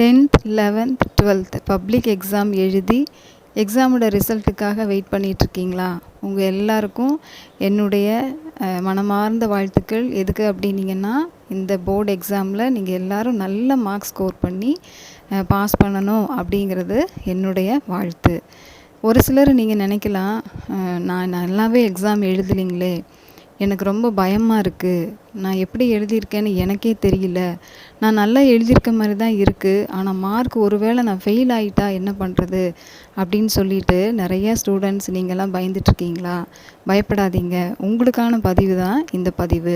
Tenth eleventh twelfth public exam எழுதி எக்ஸாமோட ரிசல்ட்டுக்காக wait பண்ணிகிட்ருக்கீங்களா உங்கள் எல்லாருக்கும் என்னுடைய மனமார்ந்த வாழ்த்துக்கள். எதுக்கு அப்படின்னீங்கன்னா இந்த போர்டு எக்ஸாமில் நீங்கள் எல்லோரும் நல்ல மார்க் ஸ்கோர் பண்ணி பாஸ் பண்ணணும் அப்படிங்கிறது என்னுடைய வாழ்த்து. ஒரு சிலர் நீங்கள் நினைக்கலாம் நான் நல்லாவே எக்ஸாம் எழுதலைங்களே. எனக்கு ரொம்ப பயமாக இருக்குது நான் எப்படி எழுதியிருக்கேன்னு எனக்கே தெரியல. நான் நல்லா எழுதியிருக்க மாதிரி தான் இருக்குது ஆனால் மார்க் ஒருவேளை நான் ஃபெயில் ஆகிட்டா என்ன பண்ணுறது அப்படின்னு சொல்லிட்டு நிறைய ஸ்டூடெண்ட்ஸ் நீங்கள்லாம் பயந்துட்டுருக்கீங்களா? பயப்படாதீங்க. உங்களுக்கான பதிவு தான் இந்த பதிவு.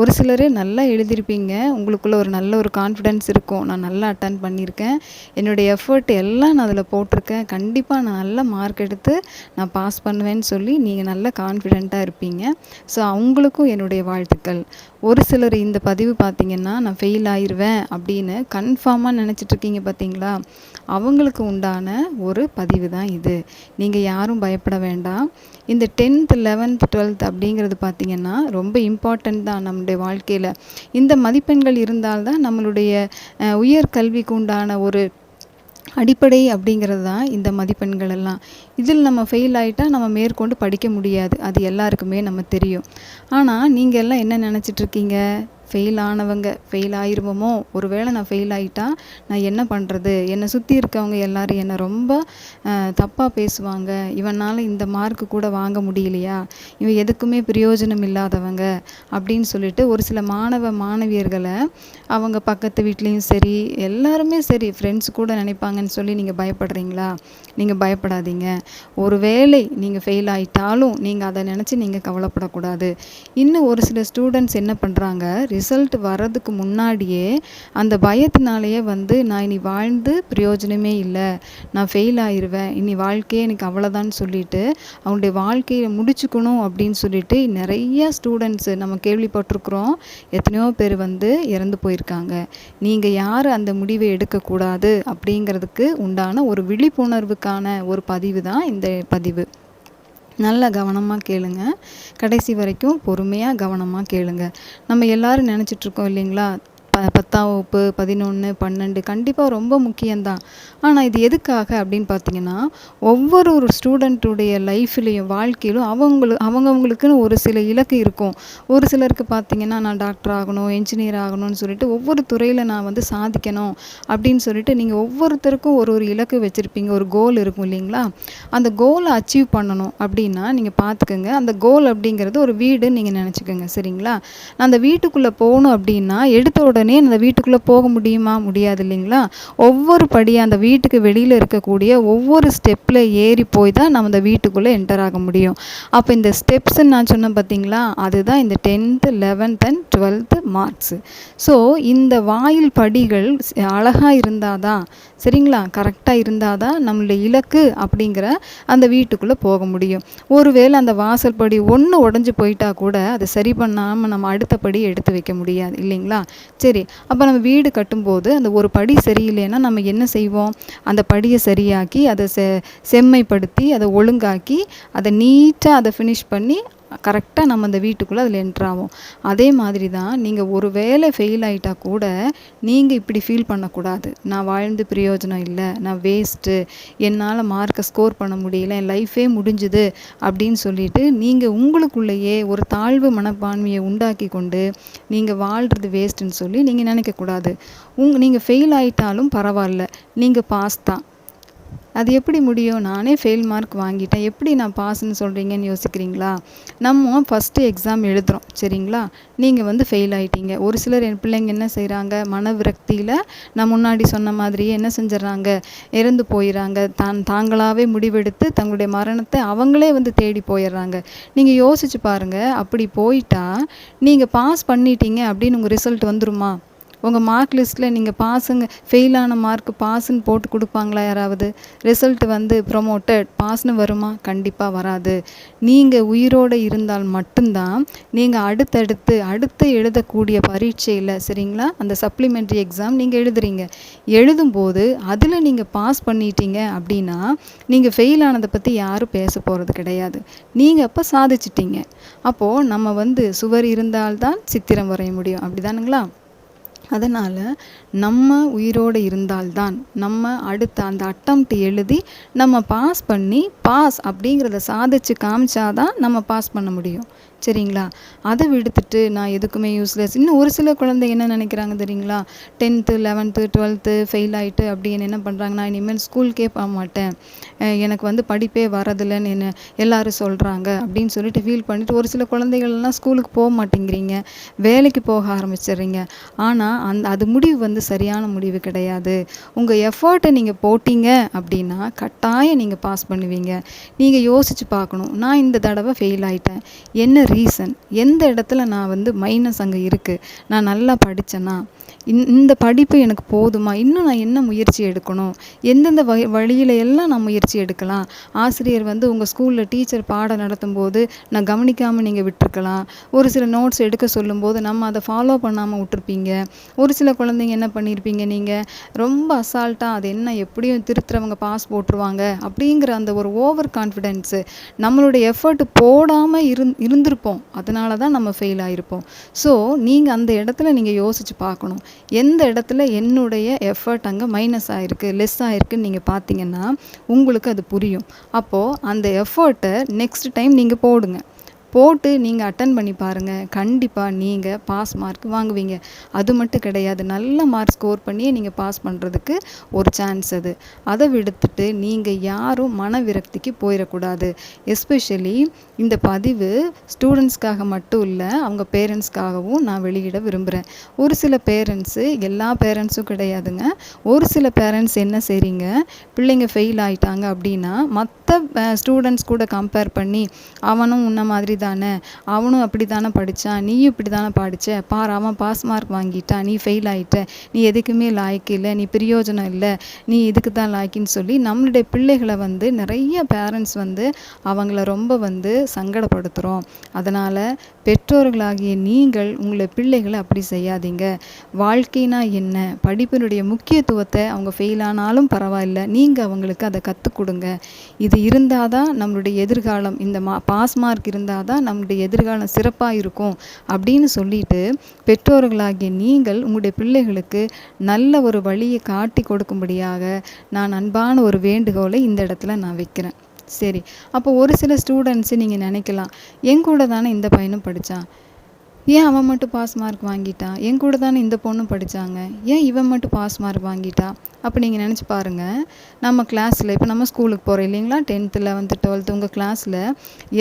ஒரு சிலர் நல்லா எழுதியிருப்பீங்க. உங்களுக்குள்ளே ஒரு நல்ல ஒரு கான்ஃபிடென்ஸ் இருக்கும். நான் நல்லா அட்டன் பண்ணியிருக்கேன். என்னுடைய எஃபர்ட் எல்லாம் நான் அதில் போட்டிருக்கேன். கண்டிப்பாக நான் நல்ல மார்க் எடுத்து நான் பாஸ் பண்ணுவேன்னு சொல்லி நீங்கள் நல்ல கான்ஃபிடெண்ட்டாக இருப்பீங்க. ஸோ அவங்களுக்கும் என்னுடைய வாழ்த்துக்கள். ஒரு சிலர் இந்த பதிவு பார்த்தீங்கன்னா நான் ஃபெயில் ஆயிடுவேன் அப்படின்னு கன்ஃபார்மாக நினச்சிட்ருக்கீங்க பார்த்தீங்களா? அவங்களுக்கு உண்டான ஒரு பதிவு தான் இது. நீங்கள் யாரும் பயப்பட வேண்டாம். இந்த டென்த் லெவன்த் டுவெல்த் அப்படிங்கிறது பார்த்தீங்கன்னா ரொம்ப இம்பார்ட்டண்ட் தான் நம்முடைய வாழ்க்கையில். இந்த மதிப்பெண்கள் இருந்தால்தான் நம்மளுடைய உயர்கல்விக்கு உண்டான ஒரு அடிப்படை அப்படிங்கிறது தான் இந்த மதிப்பெண்கள் எல்லாம். இதில் நம்ம ஃபெயில் ஆகிட்டா நம்ம மேற்கொண்டு படிக்க முடியாது. அது எல்லாருக்குமே நம்ம தெரியும். ஆனால் நீங்கள் எல்லாம் என்ன நினச்சிட்ருக்கீங்க ஃபெயில் ஆனவங்க ஃபெயில் ஆயிருவோமோ? ஒருவேளை நான் ஃபெயில் ஆகிட்டா நான் என்ன பண்ணுறது என்னை சுற்றி இருக்கவங்க எல்லோரும் என்னை ரொம்ப தப்பாக பேசுவாங்க. இவனால் இந்த மார்க்கு கூட வாங்க முடியலையா? இவன் எதுக்குமே பிரயோஜனம் இல்லாதவங்க அப்படின்னு சொல்லிட்டு ஒரு சில மாணவ மாணவியர்களை அவங்க பக்கத்து வீட்லேயும் சரி எல்லாருமே சரி ஃப்ரெண்ட்ஸ் கூட நினைப்பாங்கன்னு சொல்லி நீங்கள் பயப்படுறீங்களா? நீங்கள் பயப்படாதீங்க. ஒருவேளை நீங்கள் ஃபெயில் ஆகிட்டாலும் நீங்கள் அதை நினச்சி நீங்கள் கவலைப்படக்கூடாது. இன்னும் ஒரு சில ஸ்டூடெண்ட்ஸ் என்ன பண்ணுறாங்க ரிசல்ட் வர்றதுக்கு முன்னாடியே அந்த பயத்தினாலேயே வந்து நான் இனி வாழ்ந்து பிரயோஜனமே இல்லை. நான் ஃபெயில் ஆயிடுவேன் இனி வாழ்க்கையே எனக்கு அவ்வளோதான்னு சொல்லிட்டு அவங்களுடைய வாழ்க்கையை முடிச்சுக்கணும் அப்படின்னு சொல்லிட்டு நிறைய ஸ்டூடெண்ட்ஸு நம்ம கேள்விப்பட்டிருக்கிறோம். எத்தனையோ பேர் வந்து இறந்து போயிருக்காங்க. நீங்கள் யார்? அந்த முடிவை எடுக்கக்கூடாது அப்படிங்கிறதுக்கு உண்டான ஒரு விழிப்புணர்வுக்கான ஒரு பதிவு தான் இந்த பதிவு. நல்லா கவனமாக கேளுங்க. கடைசி வரைக்கும் பொறுமையாக கவனமாக கேளுங்க. நம்ம எல்லாரும் நினச்சிட்ருக்கோம் இல்லைங்களா? ப பத்தாம் வகுப்பு பதினொன்று பன்னெண்டு கண்டிப்பாக ரொம்ப முக்கியம்தான். ஆனால் இது எதுக்காக அப்படின்னு பார்த்தீங்கன்னா ஒவ்வொரு ஒரு ஸ்டூடெண்ட்டுடைய லைஃப்லேயும் வாழ்க்கையிலும் அவங்களு அவங்கவுங்களுக்குன்னு ஒரு சில இலக்கு இருக்கும். ஒரு சிலருக்கு பார்த்தீங்கன்னா நான் டாக்டர் ஆகணும் என்ஜினியர் ஆகணும்னு சொல்லிட்டு ஒவ்வொரு துறையில் நான் வந்து சாதிக்கணும் அப்படின்னு சொல்லிட்டு நீங்கள் ஒவ்வொருத்தருக்கும் ஒரு ஒரு இலக்கு வச்சுருப்பீங்க. ஒரு கோல் இருக்கும் இல்லைங்களா? அந்த கோலை அச்சீவ் பண்ணணும் அப்படின்னா நீங்கள் பார்த்துக்கோங்க அந்த கோல் அப்படிங்கிறது ஒரு வீடுன்னு நீங்கள் நினச்சிக்கோங்க சரிங்களா? நான் அந்த வீட்டுக்குள்ளே போகணும் அப்படின்னா எடுத்த உடனே அந்த வீட்டுக்குள்ளே போக முடியுமா? முடியாது இல்லைங்களா? ஒவ்வொரு படியாக அந்த வீட்டுக்கு வெளியில் இருக்கக்கூடிய ஒவ்வொரு ஸ்டெப்பில் ஏறி போய் தான் நம்ம அந்த வீட்டுக்குள்ளே என்டர் ஆக முடியும். அப்போ இந்த ஸ்டெப்ஸ்ன்னு நான் சொன்னேன் பார்த்தீங்களா அதுதான் இந்த tenth eleventh and twelfth marks so இந்த வாயில் படிகள் அழகாக இருந்தாதான் சரிங்களா? கரெக்டாக இருந்தால் தான் நம்மளுடைய இலக்கு அப்படிங்கிற அந்த வீட்டுக்குள்ளே போக முடியும். ஒருவேளை அந்த வாசல் படி ஒன்று உடஞ்சி போயிட்டா கூட அதை சரி பண்ணாமல் நம்ம அடுத்த படி எடுத்து வைக்க முடியாது இல்லைங்களா? சரி சரி அப்போ நம்ம வீடு கட்டும்போது அந்த ஒரு படி சரியில்லைன்னா நம்ம என்ன செய்வோம்? அந்த படியை சரியாக்கி அதை செ செம்மைப்படுத்தி அதை ஒழுங்காக்கி அதை நீட்டாக அதை ஃபினிஷ் பண்ணி கரெக்டாக நம்ம அந்த வீட்டுக்குள்ளே அதில் என்ட்ராவோம் அதே மாதிரி தான் நீங்கள் ஒரு வேளை ஃபெயில் ஆகிட்டா கூட நீங்கள் இப்படி ஃபீல் பண்ணக்கூடாது. நான் வாழ்ந்து பிரயோஜனம் இல்லை நான் வேஸ்ட்டு என்னால் மார்க்கை ஸ்கோர் பண்ண முடியல என் லைஃபே முடிஞ்சுது அப்படின்னு சொல்லிட்டு நீங்கள் உங்களுக்குள்ளேயே ஒரு தாழ்வு மனப்பான்மையை உண்டாக்கி கொண்டு நீங்கள் வாழ்கிறது வேஸ்ட்டுன்னு சொல்லி நீங்கள் நினைக்கக்கூடாது. உங் நீங்கள் ஃபெயில் ஆகிட்டாலும் பரவாயில்ல. நீங்கள் பாஸ் தான். அது எப்படி முடியும்? நானே ஃபெயில் மார்க் வாங்கிட்டேன். எப்படி நான் பாஸ்ன்னு சொல்கிறீங்கன்னு யோசிக்கிறீங்களா? நம்ம ஃபஸ்ட்டு எக்ஸாம் எழுதுகிறோம் சரிங்களா? நீங்கள் வந்து ஃபெயில் ஆகிட்டீங்க ஒரு சிலர் என் பிள்ளைங்க என்ன செய்கிறாங்க மன விரக்தியில் நான் முன்னாடி சொன்ன மாதிரியே என்ன செஞ்சிடறாங்க? இறந்து போயிடறாங்க தான் தாங்களாகவே முடிவெடுத்து தங்களுடைய மரணத்தை அவங்களே வந்து தேடி போயிடுறாங்க. நீங்கள் யோசிச்சு பாருங்கள் அப்படி போயிட்டா நீங்கள் பாஸ் பண்ணிட்டீங்க அப்படின்னு உங்கள் ரிசல்ட் வந்துருமா? உங்கள் மார்க் லிஸ்ட்டில் நீங்கள் பாஸுங்க ஃபெயிலான மார்க் பாஸ்ன்னு போட்டு கொடுப்பாங்களா யாராவது? ரிசல்ட் வந்து ப்ரொமோட்டட் பாஸ்னு வருமா? கண்டிப்பாக வராது. நீங்கள் உயிரோடு இருந்தால் மட்டும்தான் நீங்கள் அடுத்தடுத்து அடுத்து எழுதக்கூடிய பரீட்சையில் சரிங்களா? அந்த சப்ளிமெண்ட்ரி எக்ஸாம் நீங்கள் எழுதுறீங்க. எழுதும்போது அதில் நீங்கள் பாஸ் பண்ணிட்டீங்க அப்படின்னா நீங்கள் ஃபெயில் ஆனதை பற்றி யாரும் பேச போகிறது கிடையாது. நீங்கள் அப்போ சாதிச்சிட்டீங்க. அப்போது நம்ம வந்து சுவர் இருந்தால்தான் சித்திரம் வரைய முடியும். அப்படி தானுங்களா அதனால் நம்ம உயிரோடு இருந்தால்தான் நம்ம அடுத்த அந்த அட்டம்ப்ட் எழுதி நம்ம பாஸ் பண்ணி பாஸ் அப்படிங்கிறத சாதிச்சு காமிச்சாதான் நம்ம பாஸ் பண்ண முடியும். சரிங்களா? அதை விடுத்துட்டு நான் எதுக்குமே யூஸ்லெஸ் இன்னும் ஒரு சில குழந்தைங்க என்ன நினைக்கிறாங்க தெரியுங்களா? டென்த்து லெவன்த்து டுவெல்த்து ஃபெயில் ஆகிட்டு அப்படின்னு என்ன பண்ணுறாங்க நான் இனிமேல் ஸ்கூலுக்கே போக மாட்டேன். எனக்கு வந்து படிப்பே வரதில்லைன்னு என்ன எல்லோரும் சொல்கிறாங்க அப்படின்னு சொல்லிட்டு ஃபீல் பண்ணிவிட்டு ஒரு சில குழந்தைகள்லாம் ஸ்கூலுக்கு போக மாட்டேங்கிறீங்க. வேலைக்கு போக ஆரம்பிச்சிடுறீங்க. ஆனால் அந்த அது முடிவு வந்து சரியான முடிவு கிடையாது. உங்கள் எஃபர்ட்டை நீங்கள் போட்டீங்க அப்படின்னா கட்டாயம் நீங்கள் பாஸ் பண்ணுவீங்க. நீங்கள் யோசிச்சு பார்க்கணும். நான் இந்த தடவை ஃபெயில் ஆகிட்டேன் என்ன ரீசன் எந்த இடத்துல நான் வந்து மைனஸ் அங்கே இருக்குது நான் நல்லா படித்தேனா இந்த படிப்பு எனக்கு போதுமா? இன்னும் நான் என்ன முயற்சி எடுக்கணும்? எந்தெந்த வகை வழியில எல்லாம் நான் முயற்சி எடுக்கலாம். ஆசிரியர் வந்து உங்கள் ஸ்கூலில் டீச்சர் பாடம் நடத்தும் போது நான் கவனிக்காமல் நீங்கள் விட்டுருக்கலாம். ஒரு சில நோட்ஸ் எடுக்க சொல்லும்போது நம்ம அதை ஃபாலோ பண்ணாமல் விட்டுருப்பீங்க. ஒரு சில குழந்தைங்க என்ன பண்ணியிருப்பீங்க நீங்கள் ரொம்ப அசால்ட்டாக அது என்ன எப்படியும் திருத்துறவங்க பாஸ் போட்டுருவாங்க அப்படிங்கிற அந்த ஒரு ஓவர் கான்ஃபிடென்ஸு நம்மளுடைய எஃபர்ட் போடாமல் இருந் இருந்திருப்போம். அதனால தான் நம்ம ஃபெயில் ஆகிருப்போம் ஸோ நீங்கள் அந்த இடத்துல நீங்கள் யோசித்து பார்க்கணும். எந்த இடத்துல என்னுடைய எஃபர்ட் அங்கே மைனஸ் ஆகிருக்கு லெஸ் ஆகிருக்குன்னு நீங்கள் பார்த்தீங்கன்னா உங்களுக்கு அது புரியும். அப்போது அந்த எஃபர்ட்டை நெக்ஸ்ட் டைம் நீங்கள் போடுங்க. போட்டு நீங்கள் அட்டன் பண்ணி பாருங்கள் கண்டிப்பாக நீங்கள் பாஸ் மார்க் வாங்குவீங்க. அது மட்டும் கிடையாது. நல்ல மார்க் ஸ்கோர் பண்ணியே நீங்கள் பாஸ் பண்ணுறதுக்கு ஒரு சான்ஸ் அது. அதை விடுத்துட்டு நீங்கள் யாரும் மன விரக்திக்கு போயிடக்கூடாது. எஸ்பெஷலி இந்த பதிவு ஸ்டூடெண்ட்ஸ்க்காக மட்டும் இல்லை அவங்க பேரண்ட்ஸ்க்காகவும் நான் வெளியிட விரும்புகிறேன் ஒரு சில பேரண்ட்ஸு எல்லா பேரண்ட்ஸும் கிடையாதுங்க. ஒரு சில பேரண்ட்ஸ் என்ன செய்றீங்க? பிள்ளைங்க ஃபெயில் ஆகிட்டாங்க அப்படின்னா மற்ற ஸ்டூடெண்ட்ஸ் கூட கம்பேர் பண்ணி அவனும் உன்ன மாதிரி தானே அவனும் அப்படி தானே படித்தான் நீயும் இப்படி தானே படிச்ச? பார் அவன் பாஸ் மார்க் வாங்கிட்டான் நீ ஃபெயில் ஆகிட்ட நீ எதுக்குமே லாய்க்கு இல்லை. நீ பிரயோஜனம் இல்லை. நீ இதுக்கு தான் லாய்க்குன்னு சொல்லி நம்மளுடைய பிள்ளைகளை வந்து நிறைய பேரண்ட்ஸ் வந்து அவங்கள ரொம்ப வந்து சங்கடப்படுத்துகிறோம் அதனால் பெற்றோர்களாகிய நீங்கள் உங்களை பிள்ளைகளை அப்படி செய்யாதீங்க. வாழ்க்கைனா என்ன? படிப்பினுடைய முக்கியத்துவத்தை அவங்க ஃபெயில் ஆனாலும் பரவாயில்ல. நீங்கள் அவங்களுக்கு அதை கற்றுக் கொடுங்க. இது இருந்தால் தான் நம்மளுடைய எதிர்காலம். இந்த மா பாஸ் மார்க் இருந்தால் தான் நம்முடைய எதிர்காலம் சிறப்பாக இருக்கும் அப்படின்னு சொல்லிட்டு பெற்றோர்களாகிய நீங்கள் உங்களுடைய பிள்ளைகளுக்கு நல்ல ஒரு வழியை காட்டி கொடுக்கும்படியாக நான் அன்பான ஒரு வேண்டுகோளை இந்த இடத்துல நான் வைக்கிறேன். சரி அப்போ ஒரு சில ஸ்டூடெண்ட்ஸு நீங்கள் நினைக்கலாம் என் கூட தானே இந்த பையனும் படித்தான் ஏன் அவன் மட்டும் பாஸ் மார்க் வாங்கிட்டான் என் கூட தானே இந்த பொண்ணும் படித்தாங்க ஏன் இவன் மட்டும் பாஸ் மார்க் வாங்கிட்டா? அப்போ நீங்கள் நினச்சி பாருங்கள் நம்ம கிளாஸில் இப்போ நம்ம ஸ்கூலுக்கு போகிறோம் இல்லைங்களா? டென்த்து லெவன்த்து டுவெல்த்து உங்கள் கிளாஸில்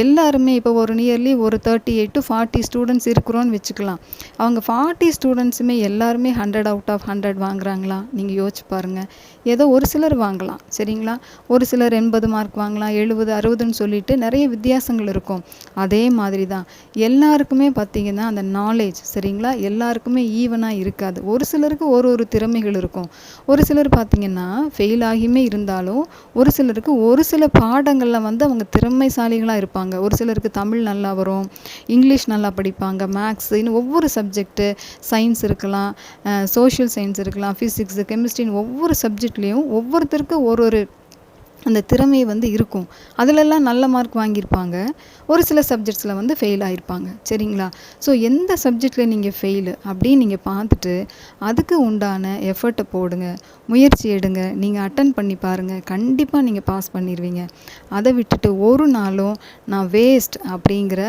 எல்லாருமே இப்போ ஒரு நியர்லி ஒரு thirty eight to forty students இருக்கிறோன்னு வச்சுக்கலாம். அவங்க ஃபார்ட்டி ஸ்டூடெண்ட்ஸுமே எல்லாருமே ஹண்ட்ரட் அவுட் ஆஃப் ஹண்ட்ரட் வாங்குறாங்களா? நீங்கள் யோசிச்சு பாருங்கள் ஏதோ ஒரு சிலர் வாங்கலாம் சரிங்களா? ஒரு சிலர் எண்பது மார்க் வாங்கலாம் எழுபது அறுபதுன்னு சொல்லிட்டு நிறைய வித்தியாசங்கள் இருக்கும். அதே மாதிரி தான் எல்லாருக்குமே பார்த்தீங்கன்னா அந்த நாலேஜ் சரிங்களா? எல்லாருக்குமே ஈவனாக இருக்காது. ஒரு சிலருக்கு ஒரு ஒரு திறமைகள் இருக்கும். ஒரு சிலர் பார்த்திங்கன்னா ஃபெயில் ஆகியுமே இருந்தாலும் ஒரு சிலருக்கு ஒரு சில பாடங்களில் வந்து அவங்க திறமைசாலிகளாக இருப்பாங்க. ஒரு சிலருக்கு தமிழ் நல்லா வரும் இங்கிலீஷ் நல்லா படிப்பாங்க மேக்ஸ் இன்னும் ஒவ்வொரு சப்ஜெக்ட்டு சயின்ஸ் இருக்கலாம் சோஷியல் சயின்ஸ் இருக்கலாம் ஃபிசிக்ஸு கெமிஸ்ட்ரின்னு ஒவ்வொரு சப்ஜெக்ட்லேயும் ஒவ்வொருத்தருக்கும் ஒரு ஒரு அந்த திறமை வந்து இருக்கும். அதிலெல்லாம் நல்ல மார்க் வாங்கியிருப்பாங்க. ஒரு சில சப்ஜெக்ட்ஸில் வந்து ஃபெயில் ஆகிருப்பாங்க சரிங்களா? ஸோ எந்த சப்ஜெக்டில் நீங்கள் ஃபெயிலு அப்படின்னு நீங்கள் பார்த்துட்டு அதுக்கு உண்டான எஃபர்ட்டை போடுங்க. முயற்சி எடுங்க. நீங்கள் அட்டன் பண்ணி பாருங்கள் கண்டிப்பாக நீங்கள் பாஸ் பண்ணிடுவீங்க அதை விட்டுட்டு ஒரு நாளும் நான் வேஸ்ட் அப்படிங்கிற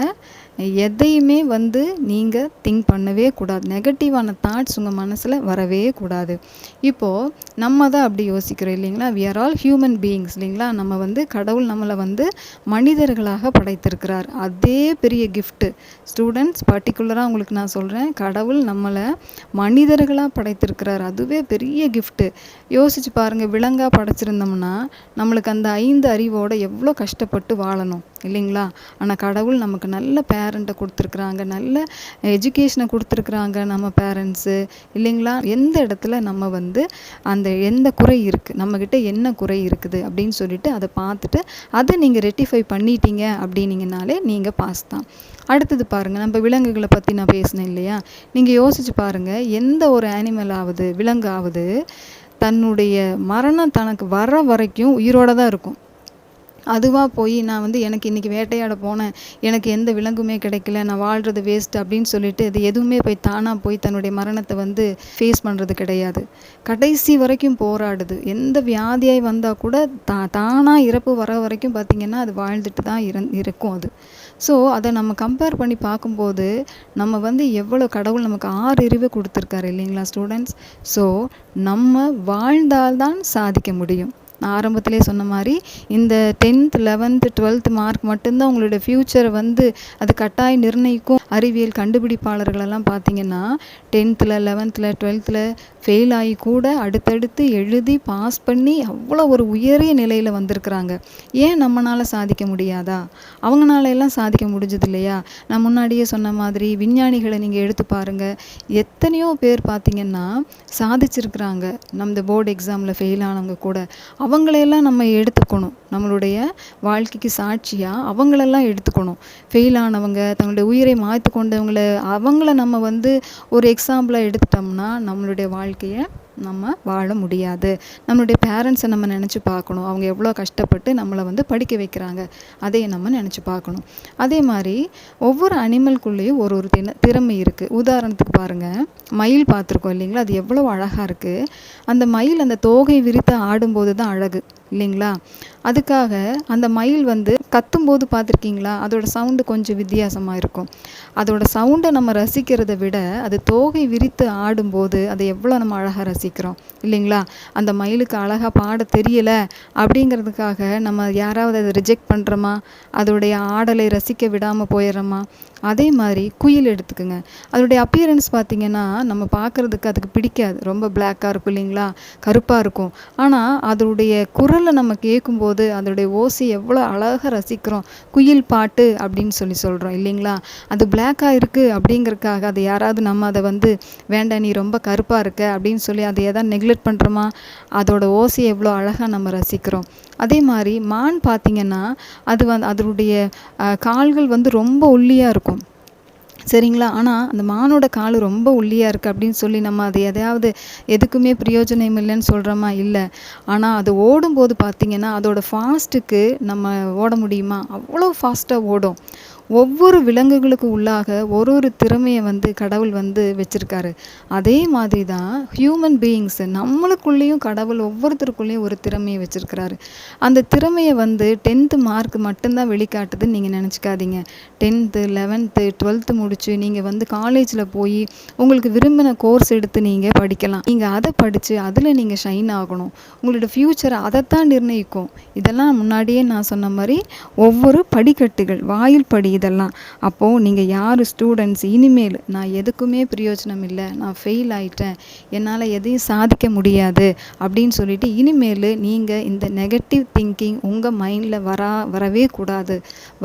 எதையுமே வந்து நீங்கள் திங்க் பண்ணவே கூடாது. நெகட்டிவான தாட்ஸ் உங்கள் மனசில் வரவே கூடாது. இப்போது நம்ம தான் அப்படி யோசிக்கிறோம் இல்லைங்களா? We are all human beings இல்லைங்களா? நம்ம வந்து கடவுள் நம்மளை வந்து மனிதர்களாக படைத்திருக்கிறார். அதே பெரிய கிஃப்ட்டு ஸ்டூடெண்ட்ஸ் பர்டிகுலராக உங்களுக்கு நான் சொல்கிறேன் கடவுள் நம்மளை மனிதர்களாக படைத்திருக்கிறார். அதுவே பெரிய கிஃப்ட்டு யோசிச்சு பாருங்கள் விலங்காக படைச்சிருந்தோம்னா நம்மளுக்கு அந்த ஐந்து அறிவோடு எவ்வளோ கஷ்டப்பட்டு வாழணும். இல்லைங்களா? ஆனால் கடவுள் நமக்கு நல்ல பேரண்ட்டை கொடுத்துருக்குறாங்க. நல்ல எஜுகேஷனை கொடுத்துருக்குறாங்க நம்ம பேரண்ட்ஸு இல்லைங்களா? எந்த இடத்துல நம்ம வந்து அந்த எந்த குறை இருக்குது நம்மக்கிட்ட என்ன குறை இருக்குது? அப்படின்னு சொல்லிட்டு அதை பார்த்துட்டு அதை நீங்கள் ரெட்டிஃபை பண்ணிட்டீங்க அப்படின்னீங்கனாலே நீங்கள் பாஸ் தான். அடுத்தது பாருங்கள் நம்ம விலங்குகளை பற்றி நான் பேசினேன் இல்லையா? நீங்கள் யோசிச்சு பாருங்கள் எந்த ஒரு அனிமலாவது விலங்காவது தன்னுடைய மரணம் தனக்கு வர வரைக்கும் உயிரோட தான் இருக்கும். அதுவாக போய் நான் வந்து எனக்கு இன்றைக்கி வேட்டையாட போனேன். எனக்கு எந்த விலங்குமே கிடைக்கல. நான் வாழ்கிறது வேஸ்ட் அப்படின்னு சொல்லிட்டு அது எதுவுமே போய் தானாக போய் தன்னுடைய மரணத்தை வந்து ஃபேஸ் பண்ணுறது கிடையாது. கடைசி வரைக்கும் போராடுது. எந்த வியாதியாய் வந்தால் கூட தா தானாக இறப்பு வர வரைக்கும் பார்த்திங்கன்னா அது வாழ்ந்துட்டு தான் இருந் இருக்கும் அது. ஸோ அதை நம்ம கம்பேர் பண்ணி பார்க்கும்போது நம்ம வந்து எவ்வளோ கடவுள் நமக்கு ஆறு அறிவு கொடுத்துருக்காரு இல்லைங்களா ஸ்டூடெண்ட்ஸ் ஸோ நம்ம வாழ்ந்தால்தான் சாதிக்க முடியும். நான் ஆரம்பத்திலே சொன்ன மாதிரி இந்த டென்த் லெவன்த்து டுவெல்த் மார்க் மட்டும்தான் உங்களோட ஃப்யூச்சரை வந்து அது கட்டாய நிர்ணயிக்கும் அறிவியல் கண்டுபிடிப்பாளர்களெல்லாம் பார்த்தீங்கன்னா டென்த்தில் லெவன்த்தில் டுவெல்த்தில் ஃபெயில் ஆகி கூட அடுத்தடுத்து எழுதி பாஸ் பண்ணி அவ்வளோ ஒரு உயரிய நிலையில் வந்திருக்கிறாங்க. ஏன் நம்மளால் சாதிக்க முடியாதா? அவங்களால எல்லாம் சாதிக்க முடிஞ்சது இல்லையா நான் முன்னாடியே சொன்ன மாதிரி விஞ்ஞானிகளை நீங்கள் எடுத்து பாருங்கள் எத்தனையோ பேர் பார்த்தீங்கன்னா சாதிச்சிருக்கிறாங்க. நம்ம போர்டு எக்ஸாமில் ஃபெயில் ஆனவங்க கூட. அவங்களையெல்லாம் நம்ம எடுத்துக்கணும். நம்மளுடைய வாழ்க்கைக்கு சாட்சியாக அவங்களெல்லாம் எடுத்துக்கணும். ஃபெயில் ஆனவங்க தங்களுடைய உயிரை மாய்த்து கொண்டவங்கள அவங்கள நம்ம வந்து ஒரு எக்ஸாம்பிளாக எடுத்துட்டோம்னா நம்மளுடைய வாழ்க்கையை நம்ம வாழ முடியாது. நம்மளுடைய பேரண்ட்ஸை நம்ம நினச்சி பார்க்கணும். அவங்க எவ்வளோ கஷ்டப்பட்டு நம்மளை வந்து படிக்க வைக்கிறாங்க. அதையே நம்ம நினச்சி பார்க்கணும். அதே மாதிரி ஒவ்வொரு அனிமல்குள்ளேயும் ஒரு ஒரு தின திறமை இருக்குது உதாரணத்துக்கு பாருங்கள் மயில் பார்த்துருக்கோம் இல்லைங்களா? அது எவ்வளோ அழகாக இருக்குது அந்த மயில் அந்த தோகை விரித்து ஆடும்போது தான் அழகு. இல்லைங்களா? அதுக்காக அந்த மயில் வந்து கத்தும்போது பார்த்துருக்கீங்களா? அதோட சவுண்டு கொஞ்சம் வித்தியாசமாக இருக்கும். அதோட சவுண்டை நம்ம ரசிக்கிறத விட அது தோகை விரித்து ஆடும்போது அதை எவ்வளோ நம்ம அழகாக ரசிக்கிறோம் இல்லைங்களா? அந்த மயிலுக்கு அழகாக பாட தெரியலை அப்படிங்கிறதுக்காக நம்ம யாராவது அதை ரிஜெக்ட் பண்ணுறோமா அதோடைய ஆடலை ரசிக்க விடாமல் போயிடுறோமா? அதே மாதிரி குயில் எடுத்துக்கோங்க. அதோடைய அப்பியரன்ஸ் பார்த்திங்கன்னா நம்ம பார்க்குறதுக்கு அதுக்கு பிடிக்காது. ரொம்ப பிளாக்காக இருக்கும் இல்லைங்களா? கருப்பாக இருக்கும். ஆனால் அதோடைய குரல் நம்ம கேட்கும்போது அதோடைய ஓசி எவ்வளோ அழகாக ரசிக்கிறோம். குயில் பாட்டு அப்படின்னு சொல்லி சொல்கிறோம் இல்லைங்களா? அது பிளாக்காக இருக்குது அப்படிங்கிறதுக்காக அதை யாராவது நம்ம அதை வந்து வேண்டாம் நீ ரொம்ப கருப்பாக இருக்க அப்படின்னு சொல்லி அதை எதாவது நெக்லெக்ட் பண்ணுறோமா அதோட ஓசி எவ்வளோ அழகாக நம்ம ரசிக்கிறோம். அதே மாதிரி மான் பார்த்திங்கன்னா அது வந்து அதனுடைய கால்கள் வந்து ரொம்ப ஒல்லியாக இருக்கும். சரிங்களா? ஆனால் அந்த மானோட கால் ரொம்ப ஒல்லியாக இருக்குது அப்படின்னு சொல்லி நம்ம அது எதையாவது எதுக்குமே பிரயோஜனம் இல்லைன்னு சொல்கிறோமா இல்லை. ஆனால் அது ஓடும்போது பார்த்திங்கன்னா அதோடய ஃபாஸ்ட்டுக்கு நம்ம ஓட முடியுமா? அவ்வளோ ஃபாஸ்ட்டாக ஓடும். ஒவ்வொரு விலங்குகளுக்கு உள்ளாக ஒரு ஒரு திறமையை வந்து கடவுள் வந்து வச்சுருக்காரு. அதே மாதிரி தான் ஹியூமன் பீயிங்ஸு நம்மளுக்குள்ளேயும் கடவுள் ஒவ்வொருத்தருக்குள்ளேயும் ஒரு திறமையை வச்சுருக்கிறாரு. அந்த திறமையை வந்து டென்த்து மார்க் மட்டும்தான் வெளிக்காட்டுதுன்னு நீங்கள் நினச்சிக்காதீங்க. டென்த்து லெவன்த்து டுவெல்த்து முடித்து நீங்கள் வந்து காலேஜில் போய் உங்களுக்கு விரும்பின கோர்ஸ் எடுத்து நீங்கள் படிக்கலாம். நீங்கள் அதை படித்து அதில் நீங்கள் ஷைன் ஆகணும். உங்களோட ஃப்யூச்சரை அதைத்தான் நிர்ணயிக்கும். இதெல்லாம் முன்னாடியே நான் சொன்ன மாதிரி ஒவ்வொரு படிக்கட்டுகள் வாயில் படி இதெல்லாம். அப்போது நீங்கள் யார் ஸ்டூடெண்ட்ஸ் இனிமேல் நான் எதுக்குமே பிரயோஜனம் இல்லை. நான் ஃபெயில் ஆகிட்டேன் என்னால் எதையும் சாதிக்க முடியாது அப்படின்னு சொல்லிட்டு இனிமேல் நீங்கள் இந்த நெகட்டிவ் திங்கிங் உங்கள் மைண்டில் வரா வரவே கூடாது.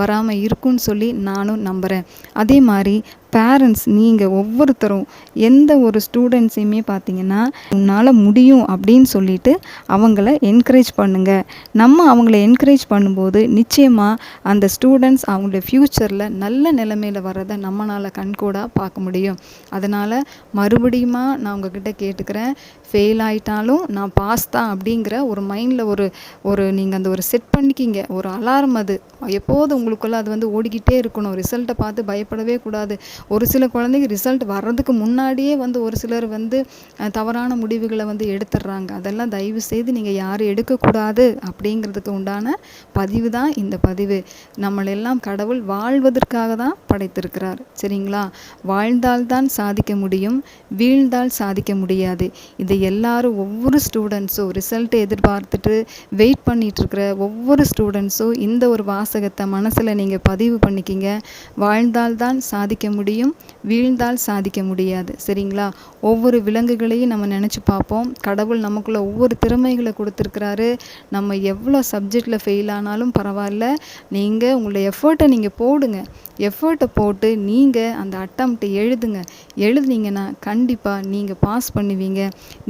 வராமல் இருக்குன்னு சொல்லி நானும் நம்புகிறேன் அதே மாதிரி பேரண்ட்ஸ் நீங்கள் ஒவ்வொருத்தரும் எந்த ஒரு ஸ்டூடெண்ட்ஸையுமே பார்த்தீங்கன்னா உன்னால் முடியும் அப்படின்னு சொல்லிட்டு அவங்கள என்கரேஜ் பண்ணுங்கள் நம்ம அவங்கள என்கரேஜ் பண்ணும்போது நிச்சயமாக அந்த ஸ்டூடெண்ட்ஸ் அவங்களுடைய ஃப்யூச்சரில் நல்ல நிலைமையில் வர்றதை நம்மளால் கண்கூடாக பார்க்க முடியும். அதனால் மறுபடியுமா நான் உங்ககிட்ட கேட்டுக்கிறேன். ஃபெயில் ஆகிட்டாலும் நான் பாஸ் தான் அப்படிங்கிற ஒரு மைண்டில் ஒரு ஒரு நீங்கள் அந்த ஒரு செட் பண்ணிக்கிங்க. ஒரு அலாரம் அது. எப்போது உங்களுக்குள்ளே அது வந்து ஓடிக்கிட்டே இருக்கணும். ரிசல்ட்டை பார்த்து பயப்படவே கூடாது. ஒரு சில குழந்தைங்க ரிசல்ட் வர்றதுக்கு முன்னாடியே வந்து ஒரு சிலர் வந்து தவறான முடிவுகளை வந்து எடுத்துடுறாங்க. அதெல்லாம் தயவு செய்து நீங்கள் யாரும் எடுக்கக்கூடாது அப்படிங்கிறதுக்கு உண்டான பதிவு தான் இந்த பதிவு. நம்மளெல்லாம் கடவுள் வாழ்வதற்காக தான் படைத்திருக்கிறார். சரிங்களா? வாழ்ந்தால்தான் சாதிக்க முடியும். வீழ்ந்தால் சாதிக்க முடியாது. இதை எல்லாரும் ஒவ்வொரு ஸ்டூடெண்ட்ஸும் ரிசல்ட்டை எதிர்பார்த்துட்டு வெயிட் பண்ணிகிட்ருக்கிற ஒவ்வொரு ஸ்டூடெண்ட்ஸும் இந்த ஒரு வாசகத்தை மனசில் நீங்கள் பதிவு பண்ணிக்கிங்க. வாழ்ந்தால் தான் சாதிக்க முடியும் முடியும் வீழ்ந்தால் சாதிக்க முடியாது. சரிங்களா? ஒவ்வொரு விலங்குகளையும் நம்ம நினச்சி பார்ப்போம். கடவுள் நமக்குள்ளே ஒவ்வொரு திறமைகளை கொடுத்துருக்குறாரு. நம்ம எவ்வளோ சப்ஜெக்டில் ஃபெயில் ஆனாலும் பரவாயில்ல. நீங்கள் உங்களுடைய எஃபர்ட்டை நீங்கள் போடுங்க. எஃபர்ட்டை போட்டு நீங்கள் அந்த அட்டம்ப்ட்டை எழுதுங்க. எழுதுனீங்கன்னா கண்டிப்பாக நீங்கள் பாஸ் பண்ணுவீங்க.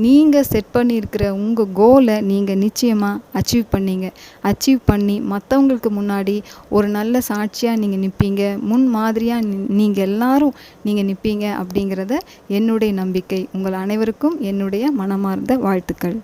நீங்கள் செட் பண்ணியிருக்கிற உங்கள் கோலை நீங்கள் நிச்சயமாக அச்சீவ் பண்ணீங்க. அச்சீவ் பண்ணி மற்றவங்களுக்கு முன்னாடி ஒரு நல்ல சாட்சியாக நீங்கள் நிற்பீங்க முன் மாதிரியாக நீங்கள் எல்லாரும் நீங்கள் நிற்பீங்க அப்படிங்கிறத என்னுடைய நம்பிக்கை. உங்கள் அனைவருக்கும் என்னுடைய மனமார்ந்த வாழ்த்துக்கள்.